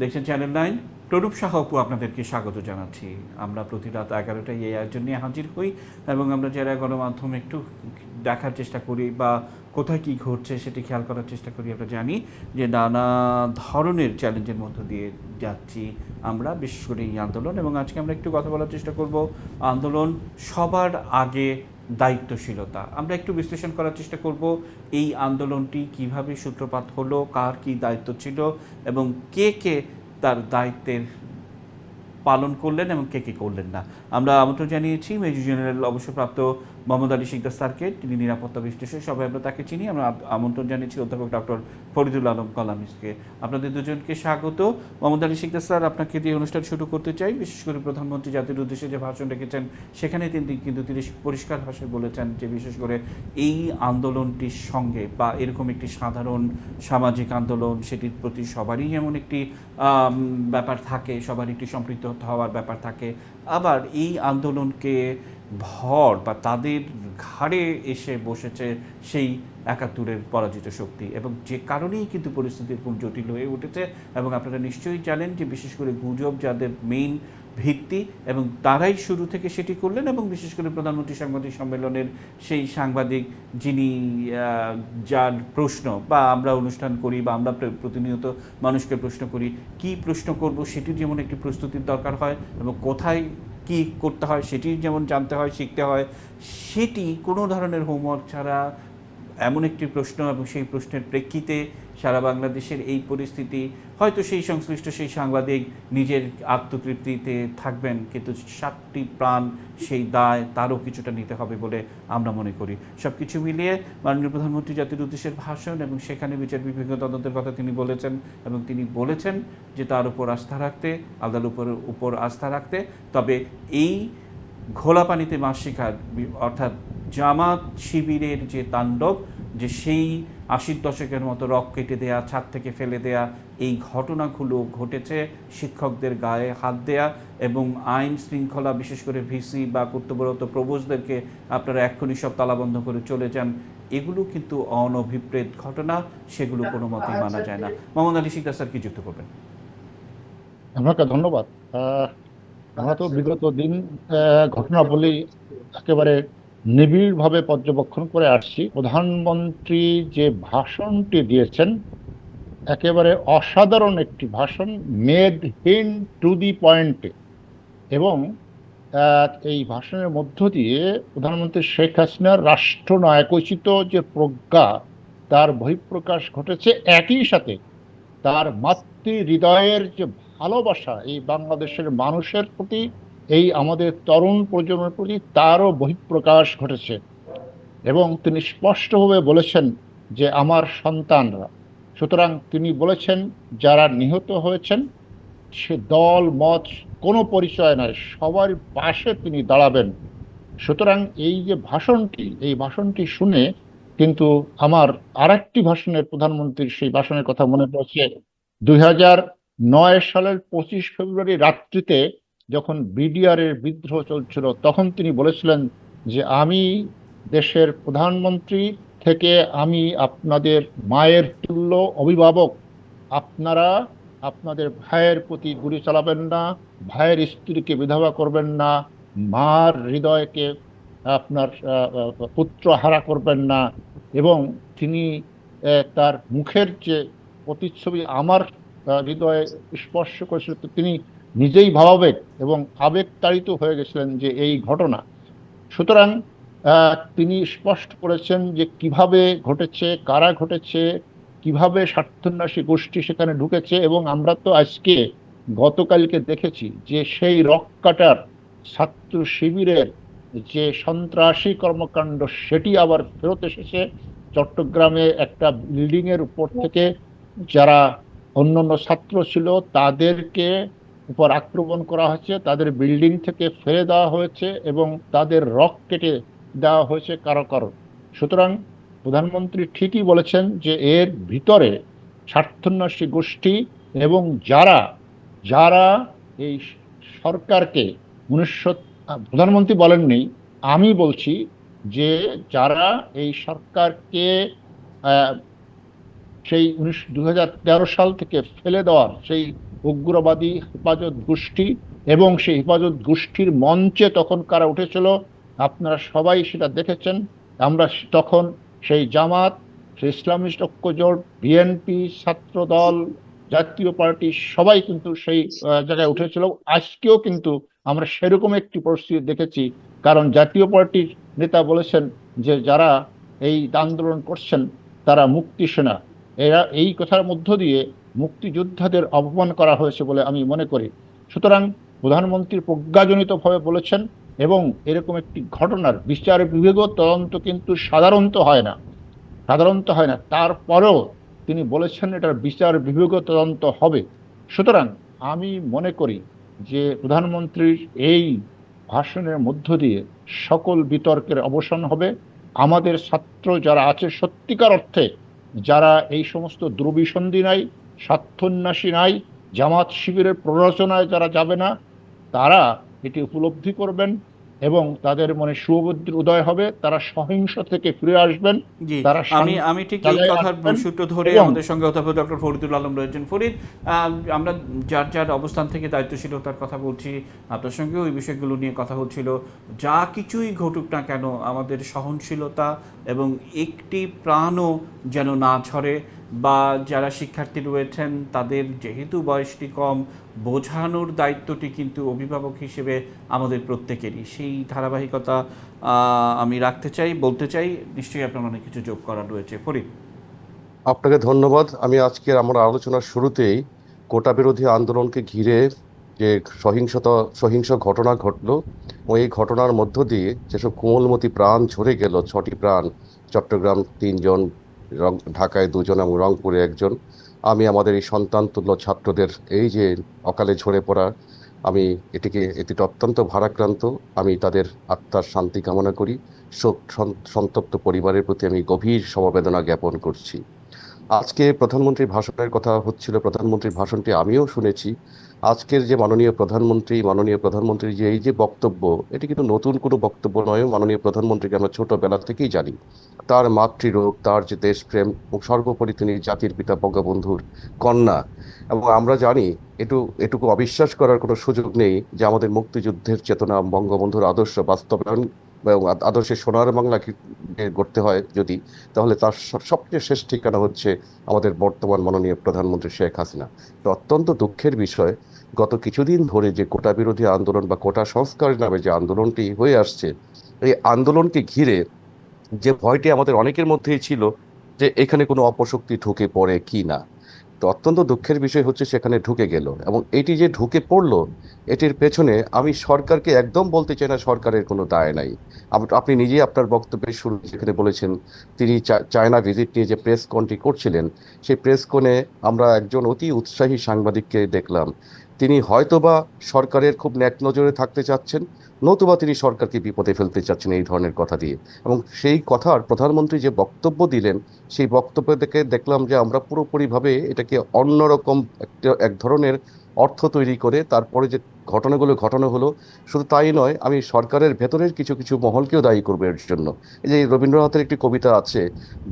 দেখছেন channel nine প্ররূপ Apu আপনাদেরকে স্বাগত জানাচ্ছি। আমরা প্রতি রাত এগারোটায় এই আয়োজন নিয়ে হাজির হই এবং আমরা যারা গণমাধ্যমে একটু দেখার চেষ্টা করি বা কোথায় কী ঘটছে সেটি খেয়াল করার চেষ্টা করি, আমরা জানি যে নানা ধরনের চ্যালেঞ্জের মধ্য দিয়ে যাচ্ছি আমরা, বিশেষ করে এই আন্দোলন এবং আজকে আমরা একটু কথা বলার চেষ্টা করব আন্দোলন সবার আগে দায়িত্বশীলতা। আমরা একটু বিশ্লেষণ করার চেষ্টা করব এই আন্দোলনটি কীভাবে সূত্রপাত হলো, কার কি দায়িত্ব ছিল এবং কে কে তার দায়িত্বের পালন করলেন এবং কে কে করলেন না। আমরা আমন্ত্রণ জানিয়েছি মেজর জেনারেল অবসরপ্রাপ্ত মোহাম্মদ আলী শিকদার স্যারকে তিনি নিরাপত্তা বিশ্লেষক, সবাই আমরা তাকে চিনি। আমরা আমন্ত্রণ জানিয়েছি অধ্যাপক ডক্টর ফরিদুল আলম কলামিসকে আপনাদের দুজনকে স্বাগত। মোহাম্মদ আলী শিকদার স্যার, আপনাকে দিয়ে অনুষ্ঠান শুরু করতে চাই। বিশেষ করে প্রধানমন্ত্রী জাতির উদ্দেশ্যে যে ভাষণ রেখেছেন, সেখানে তিনি কিন্তু তিনি পরিষ্কার ভাষায় বলেছেন যে বিশেষ করে এই আন্দোলনটির সঙ্গে বা এরকম একটি সাধারণ সামাজিক আন্দোলন, সেটির প্রতি সবারই এমন একটি ব্যাপার থাকে, সবার একটি সম্পৃক্ত হওয়ার ব্যাপার থাকে। আবার এই আন্দোলনকে ভর বা তাদের ঘাড়ে এসে বসেছে সেই একাত্তরের পরাজিত শক্তি এবং যে কারণেই কিন্তু পরিস্থিতি এরকম জটিল হয়ে উঠেছে এবং আপনারা নিশ্চয়ই জানেন যে বিশেষ করে গুজব যাদের মেইন ভিত্তি এবং তারাই শুরু থেকে সেটি করলেন এবং বিশেষ করে প্রধানমন্ত্রী সাংবাদিক সম্মেলনের সেই সাংবাদিক যিনি যার প্রশ্ন বা আমরা অনুষ্ঠান করি বা আমরা প্রতিনিয়ত মানুষকে প্রশ্ন করি, কি প্রশ্ন করব সেটির যেমন একটি প্রস্তুতির দরকার হয় এবং কোথায় কি করতে হয়, সেটি যেমন জানতে হয়, শিখতে হয়, সেটি কোনো ধরনের হোমওয়ার্ক ছাড়া এমন একটি প্রশ্ন এবং সেই প্রশ্নের প্রেক্ষিতে সারা বাংলাদেশের এই পরিস্থিতি, হয়তো সেই সংশ্লিষ্ট সেই সাংবাদিক নিজের আত্মতৃপ্তিতে থাকবেন, কিন্তু সাতটি প্রাণ সেই দায় তারও কিছুটা নিতে হবে বলে আমরা মনে করি। সব কিছু মিলিয়ে মাননীয় প্রধানমন্ত্রী জাতির উদ্দেশ্যের ভাষণ এবং সেখানে বিচার বিভাগীয় তদন্তের কথা তিনি বলেছেন এবং তিনি বলেছেন যে তার উপর আস্থা রাখতে আদালত উপর উপর আস্থা রাখতে, তবে এই ঘোলা পানিতে মাছ শিকার, অর্থাৎ জামাত শিবিরের যে তাণ্ডব যে সেই আশির দশকের মতো রক কেটে দেয়া ছাদ থেকে ফেলে দেয়া এই ঘটনাগুলো ঘটেছে শিক্ষকদের গায়ে হাত দেয়া এবং আইন শৃঙ্খলা বিশেষ করে ভিসি বা কর্তব্যরত প্রবোজদেরকে আপনারা এক্ষুনি সব তালাবন্ধ করে চলে যান। এগুলো কিন্তু অনভিপ্রেত ঘটনা সেগুলো কোনো মতেই মানা যায় না। মোহাম্মদ আলী শিকদার স্যার কি যুক্ত করবেন? আপনাকে ধন্যবাদ। আহ, আমরা তো বিগত দিন ঘটনাবলী একেবারে নিবিড়ভাবে পর্যবেক্ষণ করে আসছি। প্রধানমন্ত্রী যে ভাষণটি দিয়েছেন, একেবারে অসাধারণ একটি ভাষণ মেড হিন টু দি পয়েন্টে এবং এই ভাষণের মধ্য দিয়ে প্রধানমন্ত্রী শেখ হাসিনার রাষ্ট্রনায়কোচিত যে প্রজ্ঞা, তার বহিঃপ্রকাশ ঘটেছে একই সাথে। তার মাতৃ হৃদয়ের যে ভালোবাসা, এই বাংলাদেশের মানুষের প্রতি এই আমাদের তরুণ প্রজন্মের প্রতি তারও বহিঃপ্রকাশ ঘটেছে। এবং তিনি স্পষ্টভাবে বলেছেন যে আমার সন্তানরা, সুতরাং তিনি বলেছেন, যারা নিহত হয়েছেন, সে দল, মত, কোনো পরিচয় নয় সবার পাশে তিনি দাঁড়াবেন। সুতরাং এই যে ভাষণটি, এই ভাষণটি শুনে কিন্তু আমার আর একটি ভাষণের প্রধানমন্ত্রীর সেই ভাষণের কথা মনে পড়ছে। দুই নয় সালের পঁচিশ ফেব্রুয়ারি রাত্রিতে যখন বিডিআর এর বিদ্রোহ চলছিল, তখন তিনি বলেছিলেন যে, আমি দেশের প্রধানমন্ত্রী থেকে আমি আপনাদের মায়ের তুল্য অভিভাবক। আপনারা আপনাদের ভাইয়ের প্রতি গুলি চালাবেন না, ভাইয়ের স্ত্রীকে বিধবা করবেন না, মার হৃদয়কে আপনার পুত্র হারা করবেন না। এবং তিনি তার মুখের যে প্রতিচ্ছবি, আমার হৃদয়ে স্পর্শ করেছিল, তিনি নিজেই ভাবাবেগ এবং আবেগতাড়িত হয়ে গেছিলেন যে এই ঘটনা। সুতরাং তিনি স্পষ্ট করেছেন যে কীভাবে ঘটেছে, কারা ঘটেছে, কীভাবে স্বার্থন্যাসী গোষ্ঠী সেখানে ঢুকেছে এবং আমরা তো আজকে গতকালকে দেখেছি যে সেই রক কাটার ছাত্র শিবিরের যে সন্ত্রাসী কর্মকাণ্ড সেটি আবার ফেরত এসেছে। চট্টগ্রামে একটা বিল্ডিং এর উপর থেকে যারা অন্যান্য ছাত্র ছিল তাদেরকে উপর আক্রমণ করা হয়েছে তাদের বিল্ডিং থেকে ফেলে দেওয়া হয়েছে এবং তাদের রক কেটে দেওয়া হয়েছে কারও কারও। সুতরাং প্রধানমন্ত্রী ঠিকই বলেছেন যে এর ভিতরে স্বার্থন্যাসী গোষ্ঠী এবং যারা যারা এই সরকারকে উনিশশো, প্রধানমন্ত্রী বলেননি, আমি বলছি যে যারা এই সরকারকে সেই উনিশ দু সাল থেকে ফেলে দেওয়ার সেই উগ্রবাদী হেফাজত গোষ্ঠী এবং সেই হেফাজত গোষ্ঠীর মঞ্চে তখন কারা উঠেছিল, আপনারা সবাই সেটা দেখেছেন। আমরা তখন সেই জামাত, সেই ইসলামিস্ট ঐক্যজোট বিএনপি ছাত্রদল, জাতীয় পার্টি সবাই কিন্তু সেই জায়গায় উঠেছিল। আজকেও কিন্তু আমরা সেরকম একটি পরিস্থিতি দেখেছি। কারণ জাতীয় পার্টির নেতা বলেছেন যে যারা এই আন্দোলন করছেন, তারা মুক্তি সেনা। এরা এই কথার মধ্য দিয়ে মুক্তিযোদ্ধাদের অপমান করা হয়েছে বলে আমি মনে করি। সুতরাং প্রধানমন্ত্রী প্রজ্ঞাজনিতভাবে বলেছেন এবং এরকম একটি ঘটনার বিচার বিভাগ তদন্ত কিন্তু সাধারণত হয় না। সাধারণত হয় না। তারপরেও তিনি বলেছেন এটার বিচার বিভাগ তদন্ত হবে। সুতরাং আমি মনে করি যে প্রধানমন্ত্রীর এই ভাষণের মধ্য দিয়ে সকল বিতর্কের অবসান হবে। আমাদের ছাত্র যারা আছে সত্যিকার অর্থে, যারা এই সমস্ত দুর্বিসন্ধি নাই স্বার্থন্যাসী নাই জামাত শিবিরের প্ররোচনায় যারা যাবে না তারা এটি উপলব্ধি করবেন এবং তাদের মনে শুভবুদ্ধির উদয় হবে তারা সহিংস থেকে ফিরে আসবেন তারা আমি আমি ঠিক এই কথার সূত্র ধরে আমাদের সঙ্গে অধ্যাপক ডক্টর ফরিদুল আলম রয়েছেন। ফরিদ আহ, আমরা যার যার অবস্থান থেকে দায়িত্বশীলতার কথা বলছি আপনার সঙ্গে ওই বিষয়গুলো নিয়ে কথা হচ্ছিল। যা কিছুই ঘটুক না কেন আমাদের সহনশীলতা এবং একটি প্রাণও যেন না ঝরে বা যারা শিক্ষার্থী রয়েছেন, তাদের যেহেতু বয়সটি কম, বোঝানোর দায়িত্বটি কিন্তু অভিভাবক হিসেবে আমাদের প্রত্যেকেরই। সেই ধারাবাহিকতা আমি রাখতে চাই, বলতে চাই, নিশ্চয়ই আপনার অনেক কিছু যোগ করা রয়েছে। ফরিদ। আপনাকে ধন্যবাদ। আমি আজকের আমার আলোচনার শুরুতেই কোটা বিরোধী আন্দোলনকে ঘিরে যে সহিংসতা, সহিংস ঘটনা ঘটলো, ও এই ঘটনার মধ্য দিয়ে যেসব কোমলমতি প্রাণ ঝরে গেল, ছটি প্রাণ, চট্টগ্রাম তিনজন রং, ঢাকায় দুজন এবং রংপুরে একজন। আমি আমাদের এই সন্তানতুল্য ছাত্রদের এই যে অকালে ঝরে পড়া, আমি এটিকে এটিতে অত্যন্ত ভারাক্রান্ত। আমি তাদের আত্মার শান্তি কামনা করি। শোক, সন- সন্তপ্ত পরিবারের প্রতি আমি গভীর সমবেদনা জ্ঞাপন করছি। আজকে প্রধানমন্ত্রীর ভাষণের কথা হচ্ছিল, প্রধানমন্ত্রীর ভাষণটি আমিও শুনেছি। আজকের যে মাননীয় প্রধানমন্ত্রী, মাননীয় প্রধানমন্ত্রীর যে এই যে বক্তব্য, এটি কিন্তু নতুন কোনো বক্তব্য নয়, মাননীয় প্রধানমন্ত্রীকে আমরা ছোটবেলা থেকেই জানি। তার মাতৃরোগ তার যে দেশপ্রেম সর্বোপরি তিনি জাতির পিতা বঙ্গবন্ধুর কন্যা। এবং আমরা জানি, এটু, এটুকু অবিশ্বাস করার কোনো সুযোগ নেই যে আমাদের মুক্তিযুদ্ধের চেতনা বঙ্গবন্ধুর আদর্শ বাস্তবায়ন আদর্শে সোনার বাংলা গড়তে হয় যদি, তাহলে তার সবচেয়ে শেষ ঠিকানা হচ্ছে আমাদের বর্তমান মাননীয় প্রধানমন্ত্রী শেখ হাসিনা। তো অত্যন্ত দুঃখের বিষয়, গত কিছুদিন ধরে যে কোটা বিরোধী আন্দোলন বা কোটা সংস্কার নামে যে আন্দোলনটি হয়ে আসছে, এই আন্দোলনকে ঘিরে যে ভয়টি আমাদের অনেকের মধ্যেই ছিল যে এখানে কোনো অপশক্তি ঢুকে পড়ে কি না। তো অত্যন্ত দুঃখের বিষয় হচ্ছে সেখানে ঢুকে গেল এবং এটি যে ঢুকে পড়ল, এটির পেছনে আমি সরকারকে একদম বলতে চাই না সরকারের কোনো দায় নাই। আপ- আপনি নিজেই আপনার বক্তব্যের শুরু যেখানে বলেছেন, তিনি চায়না ভিজিট নিয়ে যে প্রেস কনটি করছিলেন, সেই প্রেস কনে আমরা একজন অতি উৎসাহী সাংবাদিককে দেখলাম। তিনি হয়তোবা সরকারের খুব ন্যাক নজরে থাকতে চাচ্ছেন নতুবা তিনি সরকারকে বিপদে ফেলতে চাচ্ছেন এই ধরনের কথা দিয়ে। এবং সেই কথার প্রধানমন্ত্রী যে বক্তব্য দিলেন, সেই বক্তব্য থেকে দেখলাম যে আমরা পুরোপুরিভাবে এটাকে অন্যরকম একটা, এক ধরনের অর্থ তৈরি করে তারপরে যে ঘটনাগুলো ঘটানো হলো, শুধু তাই নয়, আমি সরকারের ভেতরের কিছু কিছু মহলকেও দায়ী করব এর জন্য। এই যে রবীন্দ্রনাথের একটি কবিতা আছে,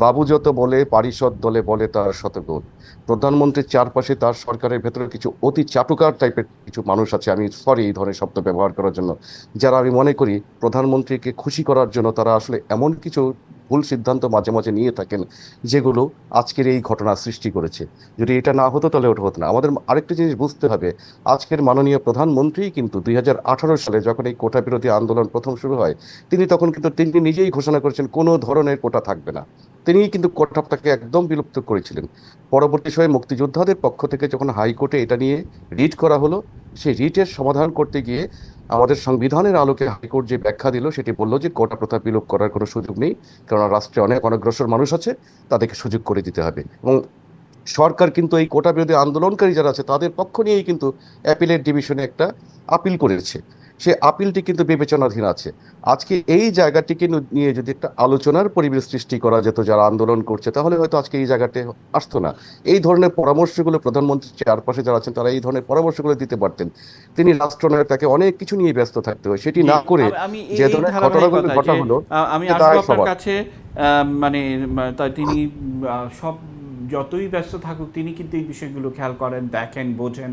বাবু যত বলে পারিষদ দলে বলে তার শতগুণ। প্রধানমন্ত্রীর চারপাশে তার সরকারের ভেতরে কিছু অতি চাটুকার টাইপের কিছু মানুষ আছে, আমি সরি এই ধরনের শব্দ ব্যবহার করার জন্য। যারা আমি মনে করি, প্রধানমন্ত্রীকে খুশি করার জন্য তারা আসলে এমন কিছু ভুল সিদ্ধান্ত মাঝে মাঝে নিয়ে থাকেন যেগুলো আজকের এই ঘটনা সৃষ্টি করেছে। যদি এটা না হতো তাহলে ওটা হতো না। আমাদের আরেকটা জিনিস বুঝতে হবে, আজকের মাননীয় প্রধানমন্ত্রী কিন্তু দুই সালে যখন এই কোটা বিরোধী আন্দোলন প্রথম শুরু হয়, তিনি তখন কিন্তু তিনি নিজেই ঘোষণা করেছেন কোনো ধরনের কোটা থাকবে না। তিনি কিন্তু কোটাটাকে একদম বিলুপ্ত করেছিলেন। পরবর্তী সময়ে মুক্তিযোদ্ধাদের পক্ষ থেকে যখন হাইকোর্টে এটা নিয়ে রিট করা হলো, সেই রিটের সমাধান করতে গিয়ে আমাদের সংবিধানের আলোকে হাইকোর্ট যে ব্যাখ্যা দিল, সেটি বলল যে কোটা প্রথা বিলোপ করার কোনো সুযোগ নেই কারণ রাষ্ট্রে অনেক অনগ্রসর মানুষ আছে, তাদেরকে সুযোগ করে দিতে হবে। এবং সরকার কিন্তু এই কোটা বিরোধী আন্দোলনকারী যারা আছে, তাদের পক্ষ নিয়েই কিন্তু অ্যাপিলের ডিভিশনে একটা আপিল করেছে। সে আপিলটি কিন্তু বিবেচনাধীন আছে। আজকে এই জায়গাটিকে নিয়ে যদি একটা আলোচনার পরিবেশ সৃষ্টি করা যেত যারা আন্দোলন করছে তাহলে হয়তো আজকে এই জায়গাতে আসতো না। এই ধরনের পরামর্শগুলো প্রধানমন্ত্রীর চারপাশে যারা আছেন তারা এই ধরনের পরামর্শগুলো দিতে পারতেন। তিনি রাষ্ট্রনায়ক তাকে অনেক কিছু নিয়ে ব্যস্ত থাকতে হয়। সেটি না করে যে ধরনের ঘটনাগুলো ঘটা হলো আমি আপনার কাছে মানে তিনি সব যতই ব্যস্ত থাকুক, তিনি কিন্তু এই বিষয়গুলো খেয়াল করেন, দেখেন, বোঝেন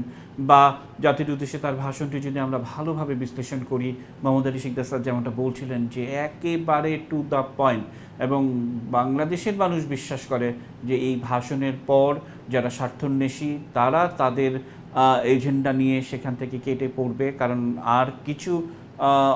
বা জাতির উদ্দেশ্যে তার ভাষণটি যদি আমরা ভালোভাবে বিশ্লেষণ করি, মোহাম্মদ আলী শিকদার স্যার যেমনটা বলছিলেন যে একেবারে টু দ্য পয়েন্ট এবং বাংলাদেশের মানুষ বিশ্বাস করে যে এই ভাষণের পর যারা স্বার্থন্বেষী, তারা তাদের এজেন্ডা নিয়ে সেখান থেকে কেটে পড়বে। কারণ আর কিছু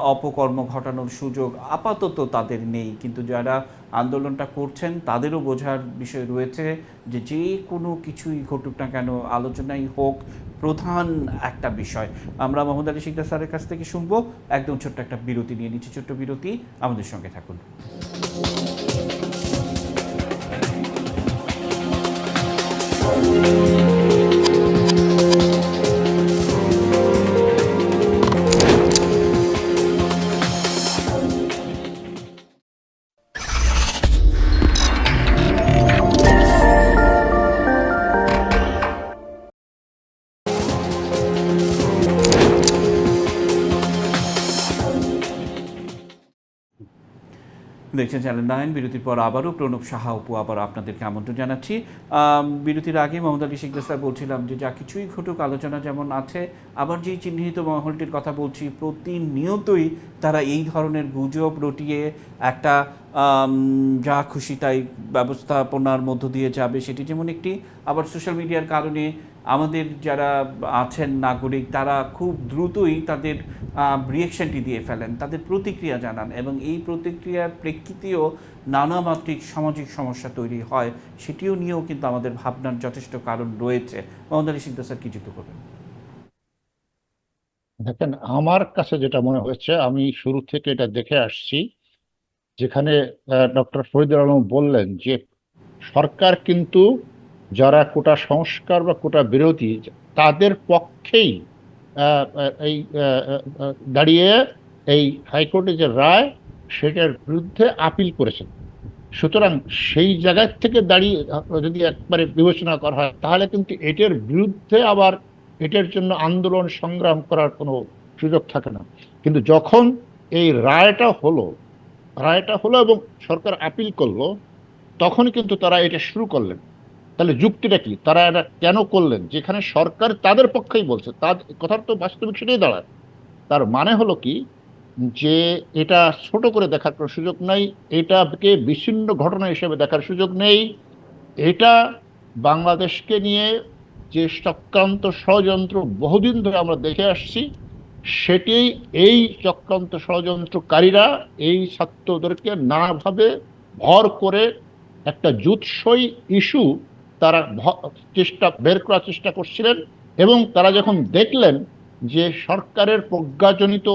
অপকর্ম ঘটানোর সুযোগ আপাতত তাদের নেই। কিন্তু যারা আন্দোলনটা করছেন, তাদেরও বোঝার বিষয় রয়েছে যে যে কোনো কিছুই ঘটুক না কেন, আলোচনাই হোক, প্রধান একটা বিষয়। আমরা মোহাম্মদ আলী শিকদার স্যারের কাছ থেকে শুনব। একদম ছোট্ট একটা বিরতি নিয়ে নিচ্ছি, ছোট্ট বিরতি। আমাদের সঙ্গে থাকুন। দেখছেন চ্যানেল নাইন বিরতির পর আবারও প্রণব সাহা উপু আবার আপনাদেরকে আমন্ত্রণ জানাচ্ছি। বিরতির আগে মোহাম্মদ আলী শিকদার স্যার বলছিলাম যে যা কিছুই ঘটুক, আলোচনা যেমন আছে, আবার যেই চিহ্নিত মহলটির কথা বলছি, প্রতিনিয়তই তারা এই ধরনের গুজব রটিয়ে একটা যা খুশি তাই ব্যবস্থাপনার মধ্য দিয়ে যাবে, সেটি যেমন একটি, আবার সোশ্যাল মিডিয়ার কারণে আমাদের যারা আছেন নাগরিক, তারা খুব দ্রুতই তাদের রিয়েকশনটি দিয়ে ফেলেন, তাদের প্রতিক্রিয়া জানান এবং এই প্রতিক্রিয়ার প্রেক্ষিতেও নানা মাত্রিক সামাজিক সমস্যা তৈরি হয়, সেটিও নিয়েও কিন্তু আমাদের ভাবনার যথেষ্ট কারণ রয়েছে। মোহাম্মদ আলী সিকদার স্যার, কি যুক্ত করবেন? দেখেন, আমার কাছে যেটা মনে হয়েছে, আমি শুরু থেকে এটা দেখে আসছি, যেখানে ডক্টর ফরিদুল আলম বললেন যে, সরকার কিন্তু যারা কোটা সংস্কার বা কোটা বিরোধী, তাদের পক্ষেই এই দাঁড়িয়ে এই হাইকোর্টে যে রায়, সেটার বিরুদ্ধে আপিল করেছেন। সুতরাং সেই জায়গা থেকে দাঁড়িয়ে, যদি একবারে বিবেচনা করা হয়, তাহলে কিন্তু এটার বিরুদ্ধে আবার এটার জন্য আন্দোলন সংগ্রাম করার কোনো সুযোগ থাকে না। কিন্তু যখন এই রায়টা হলো রায়টা হলো এবং সরকার আপিল করল, তখন কিন্তু তারা এটা শুরু করলেন। তাহলে যুক্তিটা কি? তারা এটা কেন করলেন? যেখানে সরকার তাদের পক্ষেই বলছে। তার কথার তো বাস্তবিক সেটাই দাঁড়ায়। তার মানে হলো কি? যে এটা ছোট করে দেখার কোনো সুযোগ নেই, এটাকে বিচ্ছিন্ন ঘটনা হিসেবে দেখার সুযোগ নেই। এটা বাংলাদেশকে নিয়ে যে চক্রান্ত ষড়যন্ত্র বহুদিন ধরে আমরা দেখে আসছি, সেটি এই চক্রান্ত ষড়যন্ত্রকারীরা, এই ছাত্রদেরকে নানাভাবে ভর করে একটা জুৎসই ইস্যু তারা চেষ্টা, বের করার চেষ্টা করছিলেন এবং তারা যখন দেখলেন যে সরকারের প্রজ্ঞাজনিত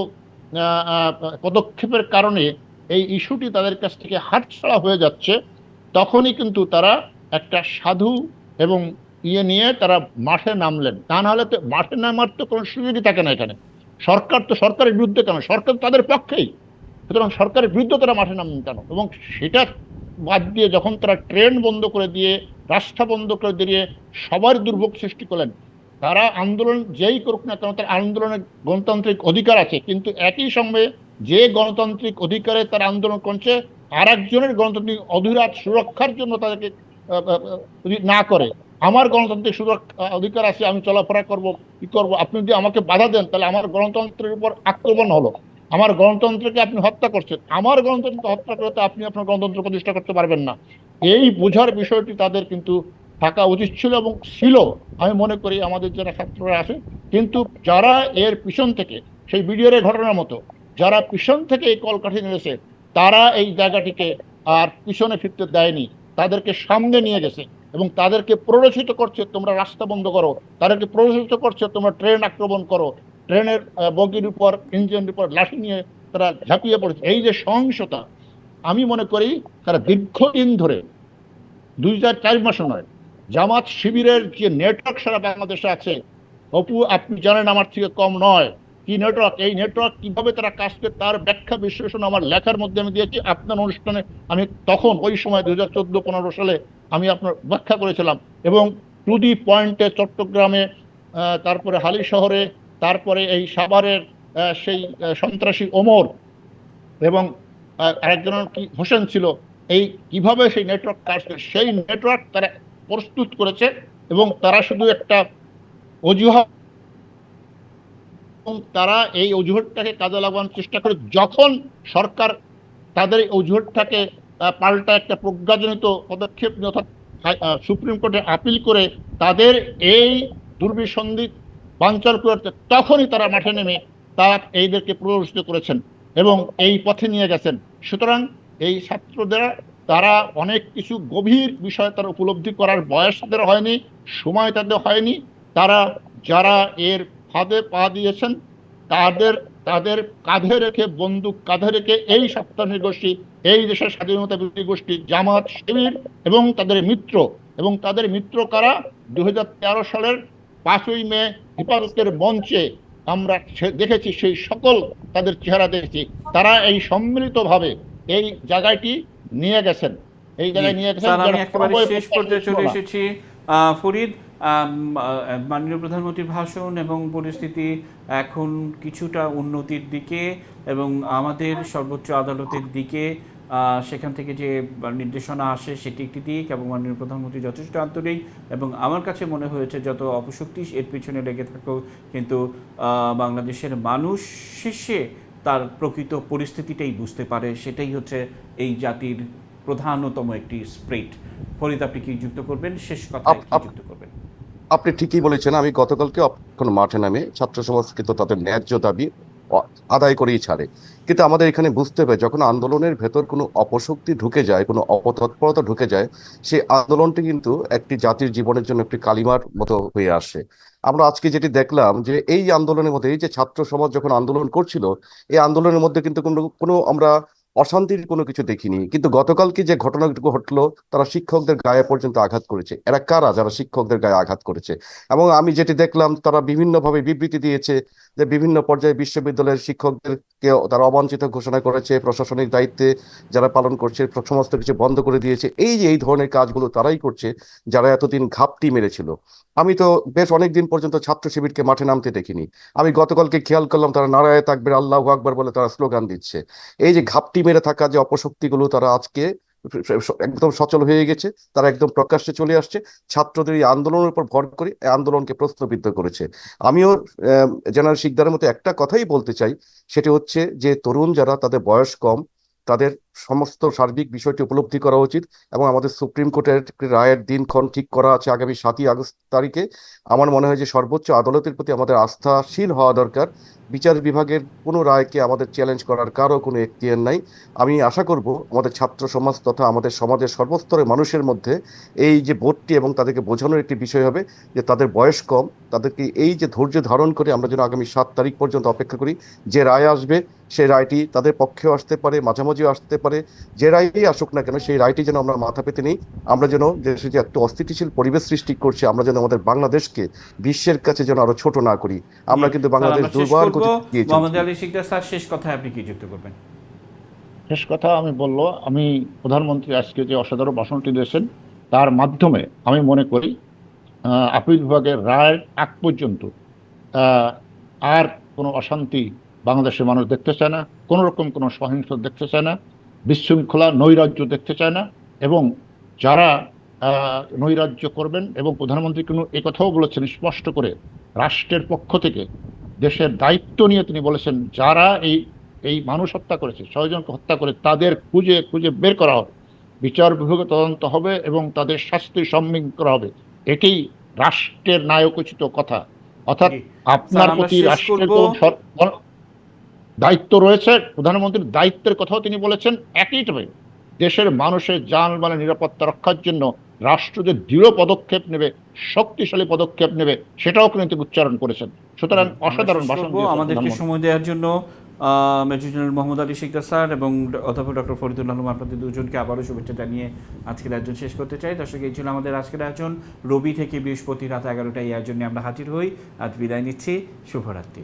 পদক্ষেপের কারণে এই ইস্যুটি তাদের কাছ থেকে হাতছাড়া হয়ে যাচ্ছে, তখনই কিন্তু তারা একটা সাধু এবং ইয়ে নিয়ে তারা মাঠে নামলেন। তা নাহলে তো মাঠে নামার তো কোনো সুযোগই থাকে না এখানে। সরকার তো সরকারের বিরুদ্ধে কেন? সরকার তাদের পক্ষেই। সুতরাং সরকারের বিরুদ্ধে তারা মাঠে নামলেন কেন? এবং সেটা বাদ দিয়ে যখন তারা ট্রেন বন্ধ করে দিয়ে, রাস্তা বন্ধ করে দিয়ে সবার দুর্ভোগ সৃষ্টি করলেন, তারা আন্দোলন যেই করুক না কেন, তার আন্দোলনের গণতান্ত্রিক অধিকার আছে। কিন্তু একই সঙ্গে যে গণতান্ত্রিক অধিকারে তারা আন্দোলন করছে আর একজনের গণতান্ত্রিক অধিরাত সুরক্ষার জন্য তাদেরকে না করে, আমার গণতান্ত্রিক সুরক্ষা অধিকার আছে, আমি চলাফেরা করব, কি করব? আপনি যদি আমাকে বাধা দেন, তাহলে আমার গণতন্ত্রের উপর আক্রমণ হলো। আমার গণতন্ত্রকে আপনি হত্যা করছেন। আমার গণতন্ত্রকে হত্যা করতে আপনি আপনার গণতন্ত্র প্রতিষ্ঠা করতে পারবেন না। এই বোঝার বিষয়টি তাদের কিন্তু থাকা উচিত ছিল এবং ছিল। আমি মনে করি আমাদের যারা ছাত্ররা আছে, কিন্তু যারা এর পিছন থেকে, সেই ভিডিওর ঘটনার মতো, যারা পিছন থেকে এই কলকাঠি নিয়েছে তারা এই জায়গাটিকে আর পিছনে ফিরতে দেয়নি। তাদেরকে সামনে নিয়ে গেছে এবং তাদেরকে প্ররোচিত করছে, তোমরা রাস্তা বন্ধ করো। তাদেরকে প্ররোচিত করছে, তোমরা ট্রেন আক্রমণ করো। ট্রেনের বগির উপর ইঞ্জিনের উপর লাঠি নিয়ে তারা ঝাঁপিয়ে পড়েছে। এই যে সহিংসতা, আমি মনে করি তারা দীর্ঘদিন ধরে, দুই হাজার চার মাসে নয়, জামাত শিবিরের যে নেটওয়ার্ক সারা বাংলাদেশে আছে, অপু, আপনি জানেন আমার থেকে কম নয়, কি নেটওয়ার্ক? এই নেটওয়ার্ক কীভাবে তারা কাজ করে তার ব্যাখ্যা বিশ্লেষণ আমার লেখার মধ্যে আমি দিয়েছি। আপনার অনুষ্ঠানে আমি তখন ওই সময় দু হাজার চোদ্দ, পনেরো সালে আমি আপনার ব্যাখ্যা করেছিলাম এবং টু দি পয়েন্টে চট্টগ্রামে তারপরে হালি শহরে তারপরে এই সাভারের সেই সন্ত্রাসী ওমর এবং আরেকজনের কি? হোসেন ছিল। এই কীভাবে সেই নেটওয়ার্ক কাজ করে সেই নেটওয়ার্ক তারা প্রস্তুত করেছে এবং তারা শুধু একটা অজুহাত এবং তারা এই অজুহাতটাকে কাজে লাগানোর চেষ্টা করে যখন সরকার তাদের এই অজুহাতটাকে পাল্টা একটা প্রজ্ঞাজনিত পদক্ষেপ অর্থাৎ সুপ্রিম কোর্টে আপিল করে, তাদের এই দুর্বিসন্ধি বাঞ্চাল করতে তখনই তারা মাঠে নেমে তারা এইদেরকে প্ররোচিত করেছেন এবং এই পথে নিয়ে গেছেন। সুতরাং এই ছাত্রদের তারা অনেক কিছু গভীর বিষয় তারা উপলব্ধি করার বয়স তাদের হয়নি, সময় তাদের হয়নি। তারা যারা এর ফাঁদে পা দিয়েছেন, তাদের তাদের কাঁধে রেখে, বন্দুক কাঁধে রেখে এই সপ্তাহের গোষ্ঠী, এই দেশের স্বাধীনতা বিরোধী গোষ্ঠী, জামাত, শিবির এবং তাদের মিত্র, এবং তাদের মিত্র কারা? দু হাজার তেরো সালের পাঁচই মে হেফাজতের মঞ্চে আমরা দেখেছি সেই সকল তাদের চেহারা দেখেছি। তারা এই সম্মিলিতভাবে এই জায়গাটি নিয়ে গেছেন। এই জায়গায় নিয়ে গেছেন আমি একেবারে শেষ পর্যায়ে চলে এসেছি। ফরিদ মাননীয় প্রধানমন্ত্রীর ভাষণ এবং পরিস্থিতি এখন কিছুটা উন্নতির দিকে এবং আমাদের সর্বোচ্চ আদালতের দিকে সেখান থেকে যে নির্দেশনা আসে সেটি একটি দিক এবং মাননীয় প্রধানমন্ত্রী যথেষ্ট আন্তরিক এবং আমার কাছে মনে হয়েছে যত অপশক্তি এর পিছনে লেগে থাকুক কিন্তু বাংলাদেশের মানুষ শেষে তার প্রকৃত পরিস্থিতিটাই বুঝতে পারে। সেটাই হচ্ছে এই জাতির প্রধানতম একটি স্প্রিট। ফরিদ আপনি কি যুক্ত করবেন? শেষ কথা যুক্ত করবেন? আপনি ঠিকই বলেছেন আমি গতকালকে এখন মাঠে নামে ছাত্র সমাজ কিন্তু তাদের ন্যায্য দাবি আদায় করেই ছাড়ে। কিন্তু আমাদের এখানে বুঝতে হবে, যখন আন্দোলনের ভেতর কোনো অপশক্তি ঢুকে যায়, কোনো অপতৎপরতা ঢুকে যায়, সেই আন্দোলনটি কিন্তু একটি জাতির জীবনের জন্য একটি কালিমার মতো হয়ে আসে। আমরা আজকে যেটি দেখলাম যে এই আন্দোলনের মধ্যে, এই যে ছাত্র সমাজ যখন আন্দোলন করছিল, এই আন্দোলনের মধ্যে কিন্তু কোনো কোনো আমরা অশান্তির কোনো কিছু দেখিনি। কিন্তু গতকালকে যে ঘটনাটুকু ঘটলো, তারা শিক্ষকদের গায়ে পর্যন্ত আঘাত করেছে। এরা কারা যারা শিক্ষকদের গায়ে আঘাত করেছে? এবং আমি যেটি দেখলাম, তারা বিভিন্নভাবে বিবৃতি দিয়েছে যে বিভিন্ন পর্যায়ে বিশ্ববিদ্যালয়ের শিক্ষকদেরকে তারা অবাঞ্ছিত ঘোষণা করেছে, প্রশাসনিক দায়িত্বে যারা পালন করছে, সমস্ত কিছু বন্ধ করে দিয়েছে। এই যে, এই ধরনের কাজগুলো তারাই করছে, যারা এতদিন ঘাপটি মেরেছিল। আমি তো বেশ অনেকদিন পর্যন্ত ছাত্র শিবিরকে মাঠে নামতে দেখিনি। আমি গতকালকে খেয়াল করলাম, তারা নারায় থাকবে, আল্লাহ আকবর বলে তারা স্লোগান দিচ্ছে। এই যে ঘাপটি মেরে থাকা যে অপশক্তিগুলো তারা আজকে একদম সচল হয়ে গেছে, তারা একদম প্রকাশ্যে চলে আসছে, ছাত্রদের এই আন্দোলনের উপর ভর করে আন্দোলনকে প্রশ্নবিদ্ধ করেছে। আমিও জেনারেল শিকদারের মতো একটা কথাই বলতে চাই, সেটি হচ্ছে যে তরুণ যারা, তাদের বয়স কম, তাদের সমস্ত সার্বিক বিষয়টি উপলব্ধি করা উচিত এবং আমাদের সুপ্রিম কোর্টের রায়ের দিনক্ষণ ঠিক করা আছে আগামী সাতই আগস্ট তারিখে। আমার মনে হয় যে সর্বোচ্চ আদালতের প্রতি আমাদের আস্থাশীল হওয়া দরকার। বিচার বিভাগের কোনো রায়কে আমাদের চ্যালেঞ্জ করার কারও কোনো এখতিয়ার নাই। আমি আশা করব আমাদের ছাত্র সমাজ তথা আমাদের সমাজের সর্বস্তরের মানুষের মধ্যে এই যে ভোটটি এবং তাদেরকে বোঝানোর একটি বিষয় হবে যে তাদের বয়স কম, তাদেরকে এই যে ধৈর্য ধারণ করে আমরা যেন আগামী সাত তারিখ পর্যন্ত অপেক্ষা করি। যে রায় আসবে সেই রায়টি তাদের পক্ষেও আসতে পারে, মাঝামাঝিও আসতে পারে যে রায়ই আসুক না কেন সেই রায়টি যেন আমরা মাথা পেতে নিই। আমরা যেন দেশে যে একটা অস্থিতিশীল পরিবেশ সৃষ্টি করছে আমরা যেন আমাদের বাংলাদেশকে বিশ্বের কাছে যেন আরও ছোট না করি। আমরা কিন্তু বাংলাদেশ দুর্বার মোহাম্মদ আলী শিকদার স্যার শেষ কথায় আপনি কি যুক্ত করবেন? শেষ কথা আমি বলল আমি প্রধানমন্ত্রী আজকে যে অসাধারণ ভাষণটি দিয়েছেন তার মাধ্যমে আমি মনে করি আহ, আপিল বিভাগের রায়ের আগ পর্যন্ত আহ, আর কোনো অশান্তি বাংলাদেশের মানুষ দেখতে চায় না কোনো রকম কোনো সহিংসতা দেখতে চায় না। বিশৃঙ্খলা নৈরাজ্য দেখতে চায় না এবং যারা নৈরাজ্য করবেন এবং প্রধানমন্ত্রী কোনো এ কথাও বলেছেন স্পষ্ট করে রাষ্ট্রের পক্ষ থেকে দেশের দায়িত্ব নিয়ে তিনি বলেছেন যারা এই এই মানুষ হত্যা করেছে ছয়জনকে হত্যা করে তাদের খুঁজে খুঁজে বের করা হবে বিচার বিভাগে তদন্ত হবে এবং তাদের শাস্তি সম্মুখীন করা হবে। এটি রাষ্ট্রের নায়কোচিত কথা। অর্থাৎ আপনার প্রতি রাষ্ট্রের। দায়িত্ব রয়েছে। প্রধানমন্ত্রীর দায়িত্বের কথাও তিনি বলেছেন। একই দেশের মানুষের জানমালের নিরাপত্তা রক্ষার জন্য রাষ্ট্র যে দৃঢ় পদক্ষেপ নেবে শক্তিশালী পদক্ষেপ নেবে সেটাও কিন্তু তিনি উচ্চারণ করেছেন। সুতরাং অসাধারণ ভাষণ করব। আমাদেরকে সময় দেওয়ার জন্য major general Mohammad Ali Shikder sir এবং অধ্যাপক ডক্টর ফরিদুল আলম আপনাদের দুজনকে আবারও শুভেচ্ছা জানিয়ে আজকের আয়োজন শেষ করতে চাই। দর্শক এই ছিল আমাদের আজকের আয়োজন। রবি থেকে বৃহস্পতি রাত এগারোটায় এই আয়োজনে আমরা হাজির হই। আজ বিদায় নিচ্ছি। শুভরাত্রি।